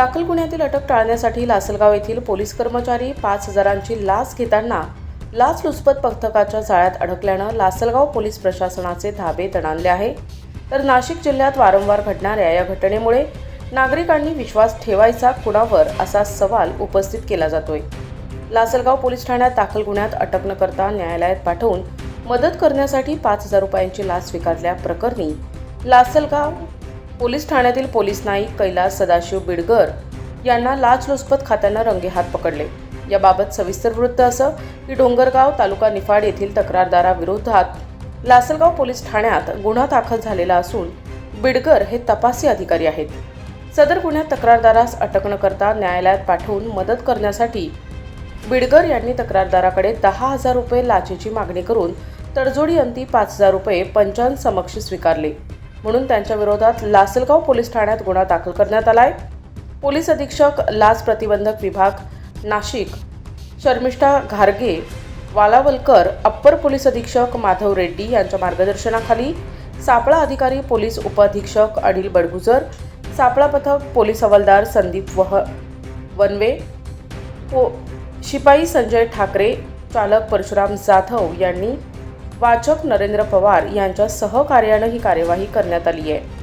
दाखल गुन्ह्यातील अटक टाळण्यासाठी लासलगाव येथील पोलीस कर्मचारी पाच हजारांची लाच घेताना लाचलुचपत पथकाच्या जाळ्यात अडकल्यानं लासलगाव पोलीस प्रशासनाचे धाबे तणाणले आहे. तर नाशिक जिल्ह्यात वारंवार घडणाऱ्या या घटनेमुळे नागरिकांनी विश्वास ठेवायचा कुणावर असा सवाल उपस्थित केला जातोय. लासलगाव पोलीस ठाण्यात दाखल गुन्ह्यात अटक न करता न्यायालयात पाठवून मदत करण्यासाठी पाच हजार रुपयांची लाच स्वीकारल्या प्रकरणी लासलगाव पोलीस ठाण्यातील पोलीस नाईक कैलास सदाशिव बिडगर यांना लाचलुचपत खात्यानं रंगेहात पकडले. याबाबत सविस्तर वृत्त असं की डोंगरगाव तालुका निफाड येथील तक्रारदाराविरोधात लासलगाव पोलीस ठाण्यात गुन्हा दाखल झालेला असून बिडगर हे तपासी अधिकारी आहेत. सदर गुन्ह्यात तक्रारदारास अटक न करता न्यायालयात पाठवून मदत करण्यासाठी बिडगर यांनी तक्रारदाराकडे दहा हजार रुपये लाचेची मागणी करून तडजोडी अंती पाच हजार रुपये पंचांसमक्ष स्वीकारले. म्हणून त्यांच्या विरोधात लासलगाव पोलीस ठाण्यात गुन्हा दाखल करण्यात आलाय. पोलीस अधीक्षक लाच प्रतिबंधक विभाग नाशिक. शर्मिष्ठा घारगे वालावलकर अप्पर पोलीस अधीक्षक माधव रेड्डी यांच्या मार्गदर्शनाखाली सापळा अधिकारी पोलीस उपअधीक्षक अनिल बडगुजर सापळा पथक पोलीस हवालदार संदीप वह वनवे पो शिपाई संजय ठाकरे चालक परशुराम जाधव यांनी वाचक नरेंद्र पवार यांच्या सहकार्यानं ही कार्यवाही करण्यात आली आहे.